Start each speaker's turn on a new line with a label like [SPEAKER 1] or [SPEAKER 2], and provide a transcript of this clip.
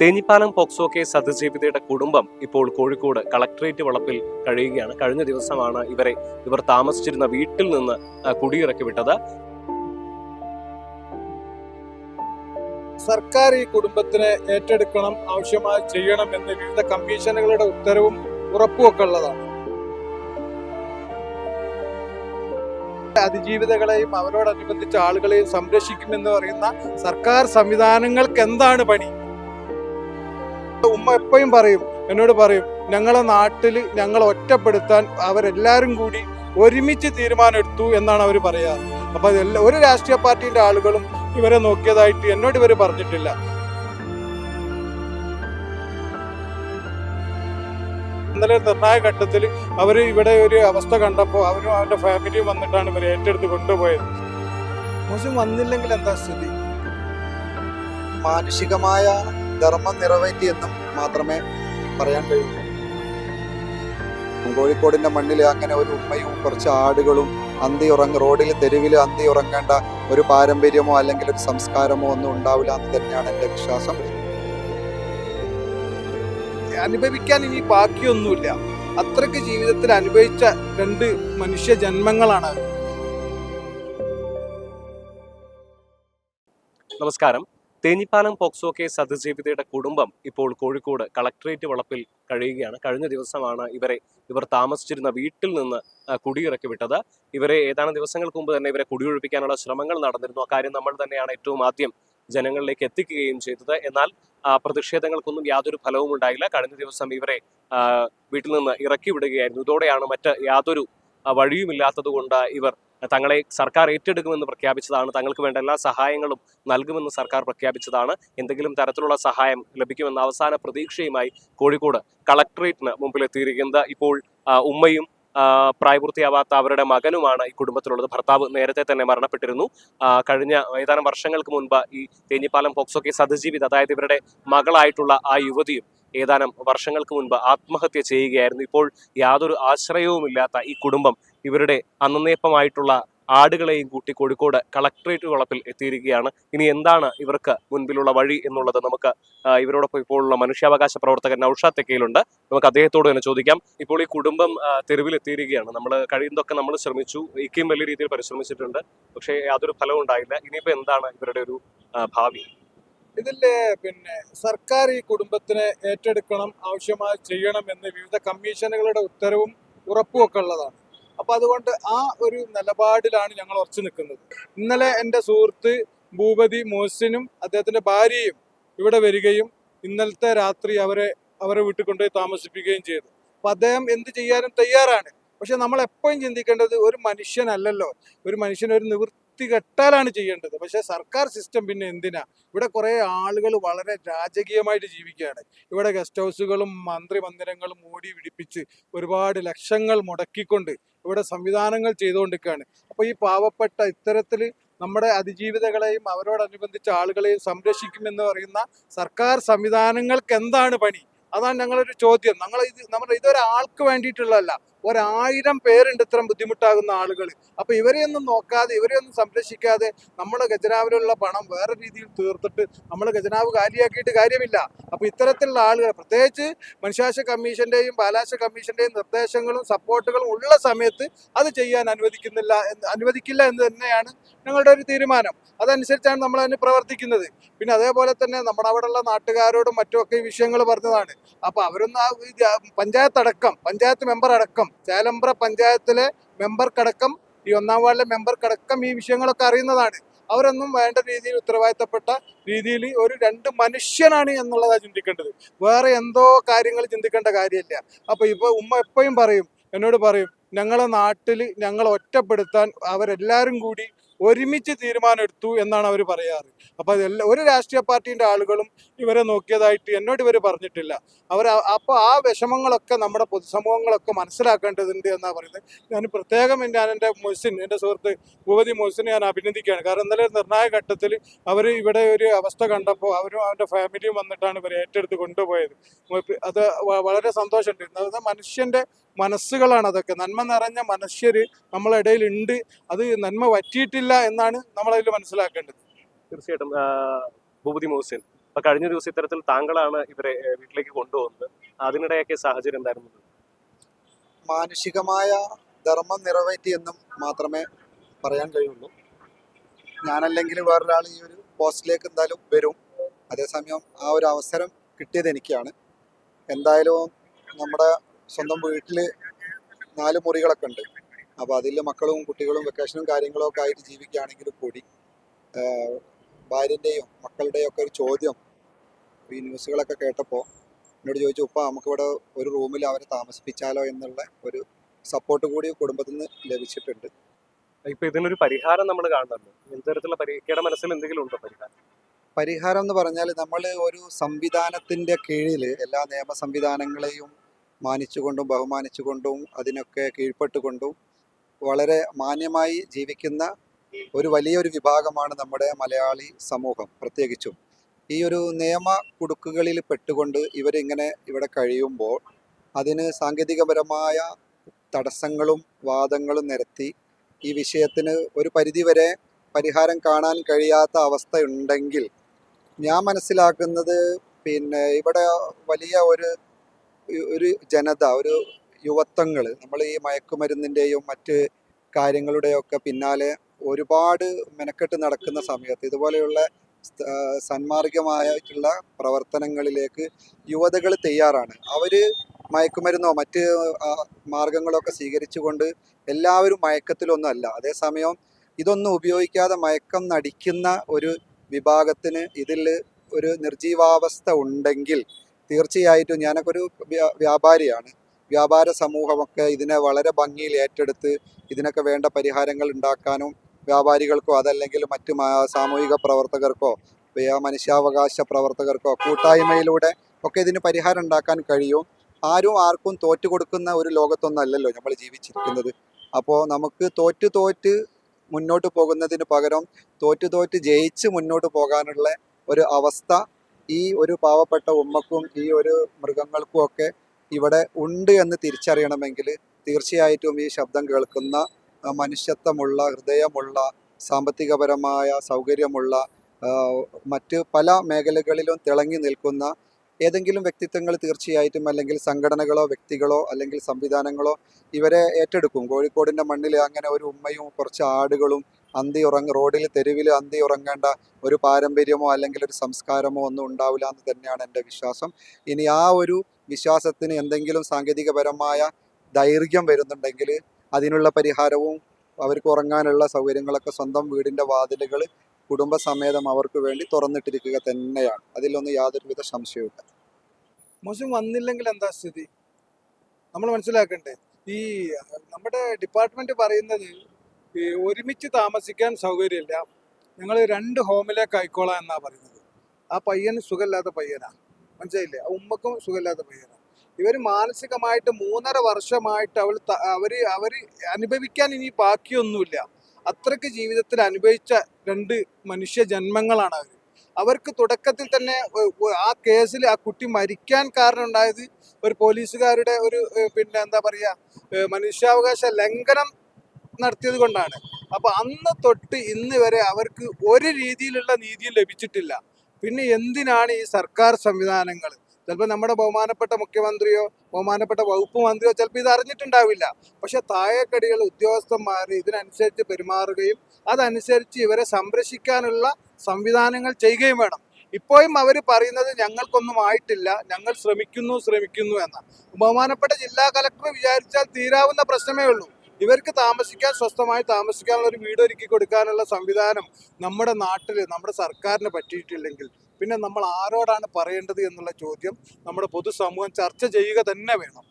[SPEAKER 1] Thenhipalam POCSO case അതിജീവിതയുടെ കുടുംബം ഇപ്പോൾ കോഴിക്കോട് കളക്ടറേറ്റ് വളപ്പിൽ കഴിയുകയാണ്. കഴിഞ്ഞ ദിവസമാണ് ഇവരെ ഇവർ താമസിച്ചിരുന്ന വീട്ടിൽ നിന്ന് കുടിയിറക്കി വിട്ടത്.
[SPEAKER 2] സർക്കാർ ഈ കുടുംബത്തിനെ ഏറ്റെടുക്കണം ആവശ്യമായി ചെയ്യണം എന്ന് വിവിധ കമ്മീഷനുകളുടെ ഉത്തരവും ഉറപ്പുമൊക്കെ ഉള്ളതാണ്. അതിജീവിതകളെയും അവരോടനുബന്ധിച്ച ആളുകളെയും സംരക്ഷിക്കുമെന്ന് പറയുന്ന സർക്കാർ സംവിധാനങ്ങൾക്ക് എന്താണ് പണി? ഉമ്മ എപ്പോഴും പറയും എന്നോട് പറയും ഞങ്ങളെ നാട്ടിൽ ഞങ്ങൾ ഒറ്റപ്പെടുത്താൻ അവരെല്ലാവരും കൂടി ഒരുമിച്ച് തീരുമാനമെടുത്തു എന്നാണ് അവർ പറയാറ്. അപ്പൊ അതെല്ലാം ഒരു രാഷ്ട്രീയ പാർട്ടിന്റെ ആളുകളും ഇവരെ നോക്കിയതായിട്ട് എന്നോട് ഇവർ പറഞ്ഞിട്ടില്ല. ഇന്നലെ നിർണായക ഘട്ടത്തിൽ അവർ ഇവിടെ ഒരു അവസ്ഥ കണ്ടപ്പോൾ അവരും അവരുടെ ഫാമിലിയും വന്നിട്ടാണ് ഇവരെ ഏറ്റെടുത്ത് കൊണ്ടുപോയത്. മുസ്ലിം വന്നില്ലെങ്കിൽ എന്താ സ്ഥിതി?
[SPEAKER 3] മാനുഷികമായ ധർമ്മം നിറവേറ്റിയെന്നും മാത്രമേ പറയാൻ കഴിയൂ. കോഴിക്കോടിന്റെ മണ്ണിൽ അങ്ങനെ ഒരു ഉമ്മയും കുറച്ച് ആടുകളും അന്തി ഉറങ്ങ റോഡിൽ തെരുവിൽ അന്തി ഉറങ്ങേണ്ട ഒരു പാരമ്പര്യമോ അല്ലെങ്കിൽ ഒരു സംസ്കാരമോ ഒന്നും ഉണ്ടാവില്ല എന്ന് തന്നെയാണ് എന്റെ വിശ്വാസം.
[SPEAKER 2] അനുഭവിക്കാൻ ഇനി ബാക്കിയൊന്നുമില്ല. അത്രയ്ക്ക് ജീവിതത്തിൽ അനുഭവിച്ച രണ്ട് മനുഷ്യ ജന്മങ്ങളാണ്
[SPEAKER 1] നമസ്കാരം. തേഞ്ഞിപ്പാലം പോക്സോ കേസ് അതിജീവിതയുടെ കുടുംബം ഇപ്പോൾ കോഴിക്കോട് കളക്ടറേറ്റ് വളപ്പിൽ കഴിയുകയാണ്. കഴിഞ്ഞ ദിവസമാണ് ഇവരെ ഇവർ താമസിച്ചിരുന്ന വീട്ടിൽ നിന്ന് കുടിയിറക്കി വിട്ടത്. ഇവരെ ഏതാനും ദിവസങ്ങൾക്ക് മുമ്പ് തന്നെ ഇവരെ കുടിയൊഴിപ്പിക്കാനുള്ള ശ്രമങ്ങൾ നടന്നിരുന്നു. അക്കാര്യം നമ്മൾ തന്നെയാണ് ഏറ്റവും ആദ്യം ജനങ്ങളിലേക്ക് എത്തിക്കുകയും ചെയ്തത്. എന്നാൽ പ്രതിഷേധങ്ങൾക്കൊന്നും യാതൊരു ഫലവും ഉണ്ടായില്ല. കഴിഞ്ഞ ദിവസം ഇവരെ വീട്ടിൽ നിന്ന് ഇറക്കി വിടുകയായിരുന്നു. ഇതോടെയാണ് മറ്റ് യാതൊരു ആ, വഴിയുമില്ലാത്തത് കൊണ്ട് ഇവർ തങ്ങളെ സർക്കാർ ഏറ്റെടുക്കുമെന്ന് പ്രഖ്യാപിച്ചതാണ്. തങ്ങൾക്ക് വേണ്ട എല്ലാ സഹായങ്ങളും നൽകുമെന്ന് സർക്കാർ പ്രഖ്യാപിച്ചതാണ്. എന്തെങ്കിലും തരത്തിലുള്ള സഹായം ലഭിക്കുമെന്ന അവസാന പ്രതീക്ഷയുമായി കോഴിക്കോട് കളക്ടറേറ്റിന് മുമ്പിൽ എത്തിയിരിക്കുന്നത് ഇപ്പോൾ ഉമ്മയും പ്രായപൂർത്തിയാവാത്ത അവരുടെ മകനുമാണ് ഈ കുടുംബത്തിലുള്ളത്. ഭർത്താവ് നേരത്തെ തന്നെ മരണപ്പെട്ടിരുന്നു. കഴിഞ്ഞ ഏതാനും വർഷങ്ങൾക്ക് മുൻപ് ഈ തേഞ്ഞിപ്പാലം പോക്സോ കേസ് അതിജീവിത അതായത് ഇവരുടെ മകളായിട്ടുള്ള ആ യുവതിയും ഏതാനും വർഷങ്ങൾക്ക് മുൻപ് ആത്മഹത്യ ചെയ്യുകയായിരുന്നു. ഇപ്പോൾ യാതൊരു ആശ്രയവുമില്ലാത്ത ഈ കുടുംബം ഇവരുടെ അന്നേപ്പമായിട്ടുള്ള ആടുകളെയും കൂട്ടി കോഴിക്കോട് കളക്ടറേറ്റ് വളപ്പിൽ എത്തിയിരിക്കുകയാണ്. ഇനി എന്താണ് ഇവർക്ക് മുൻപിലുള്ള വഴി എന്നുള്ളത് നമുക്ക് ഇവരോടൊപ്പം ഇപ്പോഴുള്ള മനുഷ്യാവകാശ പ്രവർത്തകൻ നൌഷാദ് തെക്കയിലുണ്ട് നമുക്ക് അദ്ദേഹത്തോട് തന്നെ ചോദിക്കാം. ഇപ്പോൾ ഈ കുടുംബം തെരുവിൽ എത്തിയിരിക്കുകയാണ് നമ്മൾ കഴിയുന്നതൊക്കെ നമ്മൾ ശ്രമിച്ചു. ഇക്കയും വലിയ രീതിയിൽ പരിശ്രമിച്ചിട്ടുണ്ട്. പക്ഷേ യാതൊരു ഫലവും ഉണ്ടായില്ല. ഇനിയിപ്പോൾ എന്താണ് ഇവരുടെ ഒരു ഭാവി?
[SPEAKER 2] ഇതിൽ പിന്നെ സർക്കാർ ഈ കുടുംബത്തിനെ ഏറ്റെടുക്കണം ആവശ്യമായി ചെയ്യണം എന്ന് വിവിധ കമ്മീഷനുകളുടെ ഉത്തരവും ഉറപ്പും ഒക്കെ ഉള്ളതാണ്. അപ്പൊ അതുകൊണ്ട് ആ ഒരു നിലപാടിലാണ് ഞങ്ങൾ ഉറച്ചു നിൽക്കുന്നത്. ഇന്നലെ എന്റെ സുഹൃത്ത് ഭൂപതി മോസിനും അദ്ദേഹത്തിന്റെ ഭാര്യയും ഇവിടെ വരികയും ഇന്നലത്തെ രാത്രി അവരെ അവരെ വീട്ടിൽ കൊണ്ടുപോയി താമസിപ്പിക്കുകയും ചെയ്തു. അപ്പൊ അദ്ദേഹം എന്ത് ചെയ്യാനും തയ്യാറാണ്. പക്ഷെ നമ്മൾ എപ്പോഴും ചിന്തിക്കേണ്ടത് ഒരു മനുഷ്യനല്ലല്ലോ. ഒരു മനുഷ്യൻ ഒരു നിവൃത്തി കെട്ടാലാണ് ചെയ്യേണ്ടത്. പക്ഷേ സർക്കാർ സിസ്റ്റം പിന്നെ എന്തിനാ? ഇവിടെ കുറേ ആളുകൾ വളരെ രാജകീയമായിട്ട് ജീവിക്കുകയാണ്. ഇവിടെ ഗസ്റ്റ് ഹൗസുകളും മന്ത്രി മന്ദിരങ്ങളും ഓടി പിടിപ്പിച്ച് ഒരുപാട് ലക്ഷങ്ങൾ മുടക്കിക്കൊണ്ട് ഇവിടെ സംവിധാനങ്ങൾ ചെയ്തുകൊണ്ടിരിക്കുകയാണ്. അപ്പോൾ ഈ പാവപ്പെട്ട ഇത്തരത്തിൽ നമ്മുടെ അതിജീവിതകളെയും അവരോടനുബന്ധിച്ച ആളുകളെയും സംരക്ഷിക്കുമെന്ന് പറയുന്ന സർക്കാർ സംവിധാനങ്ങൾക്ക് എന്താണ് പണി? അതാണ് ഞങ്ങളൊരു ചോദ്യം. ഞങ്ങൾ ഇത് നമ്മൾ ഇതൊരാൾക്ക് വേണ്ടിയിട്ടുള്ളതല്ല. ഒരായിരം പേരുണ്ട് ഇത്തരം ബുദ്ധിമുട്ടാകുന്ന ആളുകൾ അപ്പൊ ഇവരെയൊന്നും നോക്കാതെ ഇവരെയൊന്നും സംരക്ഷിക്കാതെ നമ്മുടെ ഖജനാവിലുള്ള പണം വേറെ രീതിയിൽ തീർത്തിട്ട് നമ്മൾ ഖജനാവ് കാലിയാക്കിയിട്ട് കാര്യമില്ല. അപ്പൊ ഇത്തരത്തിലുള്ള ആളുകൾ പ്രത്യേകിച്ച് മനുഷ്യാശ കമ്മീഷന്റെയും ബാലാശ കമ്മീഷന്റെയും നിർദ്ദേശങ്ങളും സപ്പോർട്ടുകളും ഉള്ള സമയത്ത് അത് ചെയ്യാൻ അനുവദിക്കുന്നില്ല അനുവദിക്കില്ല എന്ന് തന്നെയാണ് ഞങ്ങളുടെ ഒരു തീരുമാനം. അതനുസരിച്ചാണ് നമ്മൾ അതിന് പ്രവർത്തിക്കുന്നത്. പിന്നെ അതേപോലെ തന്നെ നമ്മുടെ അവിടെയുള്ള നാട്ടുകാരോടും മറ്റുമൊക്കെ ഈ വിഷയങ്ങൾ പറഞ്ഞതാണ്. അപ്പൊ അവരൊന്നും പഞ്ചായത്ത് അടക്കം പഞ്ചായത്ത് മെമ്പർ അടക്കം ചേലമ്പ്ര പഞ്ചായത്തിലെ മെമ്പർക്കടക്കം ഈ ഒന്നാം വാർഡിലെ മെമ്പർക്കടക്കം ഈ വിഷയങ്ങളൊക്കെ അറിയുന്നതാണ്. അവരൊന്നും വേണ്ട രീതിയിൽ ഉത്തരവാദിത്തപ്പെട്ട രീതിയിൽ ഒരു രണ്ട് മനുഷ്യനാണ് എന്നുള്ളതാണ് ചിന്തിക്കേണ്ടത്. വേറെ എന്തോ കാര്യങ്ങൾ ചിന്തിക്കേണ്ട കാര്യമില്ല. അപ്പോൾ ഇപ്പൊ ഉമ്മ എപ്പോഴും പറയും എന്നോട് പറയും ഞങ്ങളെ നാട്ടിൽ ഞങ്ങളെ ഒറ്റപ്പെടുത്താൻ അവരെല്ലാവരും കൂടി ഒരുമിച്ച് തീരുമാനമെടുത്തു എന്നാണ് അവർ പറയാറ്. അപ്പോൾ അതെല്ലാം ഒരു രാഷ്ട്രീയ പാർട്ടിന്റെ ആളുകളും ഇവരെ നോക്കിയതായിട്ട് എന്നോട് ഇവർ പറഞ്ഞിട്ടില്ല. അവർ അപ്പോൾ ആ വിഷമങ്ങളൊക്കെ നമ്മുടെ പൊതുസമൂഹങ്ങളൊക്കെ മനസ്സിലാക്കേണ്ടതുണ്ട് എന്നാ പറയുന്നത്. ഞാൻ പ്രത്യേകം ഞാൻ എന്റെ മൊഹ്സിൻ എന്റെ സുഹൃത്ത് ഭൂപതി മൊഹസിനെ ഞാൻ അഭിനന്ദിക്കുകയാണ്. കാരണം ഇന്നലെ നിർണായക ഘട്ടത്തിൽ അവർ ഇവിടെ ഒരു അവസ്ഥ കണ്ടപ്പോൾ അവരും അവരുടെ ഫാമിലിയും വന്നിട്ടാണ് ഇവരെ ഏറ്റെടുത്ത് കൊണ്ടുപോയത്. അത് വളരെ സന്തോഷമുണ്ട്. അതായത് മനുഷ്യന്റെ മനസ്സുകളാണ് അതൊക്കെ. നന്മ നിറഞ്ഞ മനുഷ്യർ നമ്മളിടയിലുണ്ട് അത് നന്മ പറ്റിയിട്ടില്ല എന്നാണ് നമ്മൾ അതിൽ മനസ്സിലാക്കേണ്ടത്.
[SPEAKER 1] തീർച്ചയായിട്ടും ഭൂപതി മോഹസിൻ. അപ്പൊ കഴിഞ്ഞ ദിവസം ഇത്തരത്തിൽ താങ്കളാണ് ഇവരെ വീട്ടിലേക്ക് കൊണ്ടുപോകുന്നത് അതിനിടെയൊക്കെ സാഹചര്യം എന്തായിരുന്നു?
[SPEAKER 3] മാനുഷികമായ ധർമ്മം നിറവേറ്റി എന്നും മാത്രമേ പറയാൻ കഴിയുള്ളൂ. ഞാനല്ലെങ്കിൽ വേറൊരാൾ ഈ ഒരു പോസ്റ്റിലേക്ക് എന്തായാലും വരും. അതേസമയം ആ ഒരു അവസരം കിട്ടിയത് എനിക്കാണ്. എന്തായാലും നമ്മുടെ സ്വന്തം വീട്ടിൽ നാല് മുറികളൊക്കെ ഉണ്ട്. അപ്പോൾ അതിൽ മക്കളും കുട്ടികളും വെക്കേഷനും കാര്യങ്ങളും ഒക്കെ ആയിട്ട് ജീവിക്കുകയാണെങ്കിൽ കൂടി ഭാര്യന്റെയും ഭാര്യന്റെയും മക്കളുടെയും ഒക്കെ ഒരു ചോദ്യം ഈ ന്യൂസുകളൊക്കെ കേട്ടപ്പോൾ എന്നോട് ചോദിച്ചു ഉപ്പ നമുക്കിവിടെ ഒരു റൂമിൽ അവരെ താമസിപ്പിച്ചാലോ എന്നുള്ള ഒരു സപ്പോർട്ട് കൂടി കുടുംബത്തിൽ നിന്ന് ലഭിച്ചിട്ടുണ്ട്.
[SPEAKER 1] ഇപ്പൊ ഇതിനൊരു പരിഹാരം നമ്മൾ കാണുന്നുണ്ട്. മനസ്സിൽ എന്തെങ്കിലും ഉണ്ടോ പരിഹാരം?
[SPEAKER 3] പരിഹാരം എന്ന് പറഞ്ഞാൽ നമ്മൾ ഒരു സംവിധാനത്തിന്റെ കീഴിൽ എല്ലാ നിയമ സംവിധാനങ്ങളെയും മാനിച്ചുകൊണ്ടും ബഹുമാനിച്ചുകൊണ്ടും അതിനൊക്കെ കീഴ്പ്പെട്ടുകൊണ്ടും വളരെ മാന്യമായി ജീവിക്കുന്ന ഒരു വലിയൊരു വിഭാഗമാണ് നമ്മുടെ മലയാളി സമൂഹം പ്രത്യേകിച്ചും. ഈ ഒരു നിയമ കുടുക്കുകളിൽ പെട്ടുകൊണ്ട് ഇവരിങ്ങനെ ഇവിടെ കഴിയുമ്പോൾ അതിന് സാങ്കേതികപരമായ തടസ്സങ്ങളും വാദങ്ങളും നിരത്തി ഈ വിഷയത്തിന് ഒരു പരിധിവരെ പരിഹാരം കാണാൻ കഴിയാത്ത അവസ്ഥയുണ്ടെങ്കിൽ ഞാൻ മനസ്സിലാക്കുന്നത് പിന്നെ ഇവിടെ വലിയ ഒരു ഒരു ജനത ഒരു യുവത്വങ്ങൾ നമ്മൾ ഈ മയക്കുമരുന്നിന്റെയും മറ്റ് കാര്യങ്ങളുടെയൊക്കെ പിന്നാലെ ഒരുപാട് മെനക്കെട്ട് നടക്കുന്ന സമയത്ത് ഇതുപോലെയുള്ള സന്മാർഗമായിട്ടുള്ള പ്രവർത്തനങ്ങളിലേക്ക് യുവതകൾ തയ്യാറാണ്. അവർ മയക്കുമരുന്നോ മറ്റ് മാർഗങ്ങളൊക്കെ സ്വീകരിച്ചുകൊണ്ട് എല്ലാവരും മയക്കത്തിലൊന്നും അല്ല അതേസമയം ഇതൊന്നും ഉപയോഗിക്കാതെ മയക്കം നടിക്കുന്ന ഒരു വിഭാഗത്തിന് ഇതിൽ ഒരു നിർജീവാവസ്ഥ ഉണ്ടെങ്കിൽ തീർച്ചയായിട്ടും ഞാനൊക്കെ ഒരു വ്യാപാരിയാണ്. വ്യാപാര സമൂഹമൊക്കെ ഇതിനെ വളരെ ഭംഗിയിൽ ഏറ്റെടുത്ത് ഇതിനൊക്കെ വേണ്ട പരിഹാരങ്ങൾ ഉണ്ടാക്കാനും വ്യാപാരികൾക്കോ അതല്ലെങ്കിൽ മറ്റ് സാമൂഹിക പ്രവർത്തകർക്കോ മനുഷ്യാവകാശ പ്രവർത്തകർക്കോ കൂട്ടായ്മയിലൂടെ ഒക്കെ ഇതിന് പരിഹാരം ഉണ്ടാക്കാൻ കഴിയും. ആരും ആർക്കും തോറ്റു കൊടുക്കുന്ന ഒരു ലോകത്തൊന്നല്ലല്ലോ നമ്മൾ ജീവിച്ചിരിക്കുന്നത്. അപ്പോൾ നമുക്ക് തോറ്റ് തോറ്റ് മുന്നോട്ട് പോകുന്നതിന് പകരം തോറ്റ് തോറ്റ് ജയിച്ച് മുന്നോട്ട് പോകാനുള്ള ഒരു അവസ്ഥ ഈ ഒരു പാവപ്പെട്ട ഉമ്മക്കും ഈ ഒരു മൃഗങ്ങൾക്കും ഒക്കെ ഇവിടെ ഉണ്ട് എന്ന് തിരിച്ചറിയണമെങ്കിൽ തീർച്ചയായിട്ടും ഈ ശബ്ദം കേൾക്കുന്ന മനുഷ്യത്വമുള്ള ഹൃദയമുള്ള സാമ്പത്തികപരമായ സൗകര്യമുള്ള മറ്റ് പല മേഖലകളിലും തിളങ്ങി നിൽക്കുന്ന ഏതെങ്കിലും വ്യക്തിത്വങ്ങൾ തീർച്ചയായിട്ടും അല്ലെങ്കിൽ സംഘടനകളോ വ്യക്തികളോ അല്ലെങ്കിൽ സംവിധാനങ്ങളോ ഇവരെ ഏറ്റെടുക്കും. കോഴിക്കോടിന്റെ മണ്ണിൽ അങ്ങനെ ഒരു ഉമ്മയും കുറച്ച് ആടുകളും അന്തി ഉറങ്ങ റോഡിൽ തെരുവിൽ അന്തി ഉറങ്ങേണ്ട ഒരു പാരമ്പര്യമോ അല്ലെങ്കിൽ ഒരു സംസ്കാരമോ ഒന്നും ഉണ്ടാവില്ല എന്ന് തന്നെയാണ് എന്റെ വിശ്വാസം. ഇനി ആ ഒരു വിശ്വാസത്തിന് എന്തെങ്കിലും സാങ്കേതികപരമായ ദൈർഘ്യം വരുന്നുണ്ടെങ്കിൽ അതിനുള്ള പരിഹാരവും അവർക്ക് ഉറങ്ങാനുള്ള സൗകര്യങ്ങളൊക്കെ സ്വന്തം വീടിന്റെ വാതിലുകൾ കുടുംബസമേതം അവർക്ക് വേണ്ടി തുറന്നിട്ടിരിക്കുക തന്നെയാണ്. അതിലൊന്നും യാതൊരുവിധ സംശയവുമില്ല
[SPEAKER 2] മോശം വന്നില്ലെങ്കിൽ എന്താ സ്ഥിതി? നമ്മൾ മനസ്സിലാക്കണ്ടേ? ഈ നമ്മുടെ ഡിപ്പാർട്ട്മെന്റ് പറയുന്നത് ഒരുമിച്ച് താമസിക്കാൻ സൗകര്യമില്ല. ഞങ്ങൾ രണ്ട് ഹോമിലേക്ക് ആയിക്കോളാം എന്നാ പറയുന്നത്. ആ പയ്യൻ സുഖമില്ലാത്ത പയ്യനാണ് മനസ്സിലായില്ലേ? ഉമ്മക്കും സുഖമില്ലാത്ത പയ്യനാണ് ഇവർ മാനസികമായിട്ട് മൂന്നര വർഷമായിട്ട് അവൾ അവർ അവർ അനുഭവിക്കാൻ ഇനി ബാക്കിയൊന്നുമില്ല. അത്രയ്ക്ക് ജീവിതത്തിൽ അനുഭവിച്ച രണ്ട് മനുഷ്യ ജന്മങ്ങളാണ് അവർ അവർക്ക് തുടക്കത്തിൽ തന്നെ ആ കേസിൽ ആ കുട്ടി മരിക്കാൻ കാരണം ഉണ്ടായത് ഒരു പോലീസുകാരുടെ ഒരു പിന്നെ എന്താ പറയാ ഏഹ്, മനുഷ്യാവകാശ ലംഘനം നടത്തിയത് കൊണ്ടാണ്. അപ്പൊ അന്ന് തൊട്ട് ഇന്ന് വരെ അവർക്ക് ഒരു രീതിയിലുള്ള നീതിയും ലഭിച്ചിട്ടില്ല. പിന്നെ എന്തിനാണ് ഈ സർക്കാർ സംവിധാനങ്ങൾ? ചിലപ്പോൾ നമ്മുടെ ബഹുമാനപ്പെട്ട മുഖ്യമന്ത്രിയോ ബഹുമാനപ്പെട്ട വകുപ്പ് മന്ത്രിയോ ചിലപ്പോൾ ഇത് അറിഞ്ഞിട്ടുണ്ടാവില്ല. പക്ഷെ താഴെക്കടികൾ ഉദ്യോഗസ്ഥന്മാർ ഇതിനനുസരിച്ച് പെരുമാറുകയും അതനുസരിച്ച് ഇവരെ സംരക്ഷിക്കാനുള്ള സംവിധാനങ്ങൾ ചെയ്യുകയും വേണം. ഇപ്പോഴും അവർ പറയുന്നത് ഞങ്ങൾക്കൊന്നും ആയിട്ടില്ല ഞങ്ങൾ ശ്രമിക്കുന്നു ശ്രമിക്കുന്നു എന്ന ബഹുമാനപ്പെട്ട ജില്ലാ കലക്ടർ വിചാരിച്ചാൽ തീരാവുന്ന പ്രശ്നമേ ഉള്ളൂ. ഇവർക്ക് താമസിക്കാൻ സ്വസ്ഥമായി താമസിക്കാനുള്ള ഒരു വീട് ഒരുക്കി കൊടുക്കാനുള്ള സംവിധാനം നമ്മുടെ നാട്ടിൽ നമ്മുടെ സർക്കാരിന് പറ്റിയിട്ടില്ലെങ്കിൽ പിന്നെ നമ്മൾ ആരോടാണ് പറയേണ്ടത് എന്നുള്ള ചോദ്യം നമ്മുടെ പൊതുസമൂഹം ചർച്ച ചെയ്യുക തന്നെ വേണം.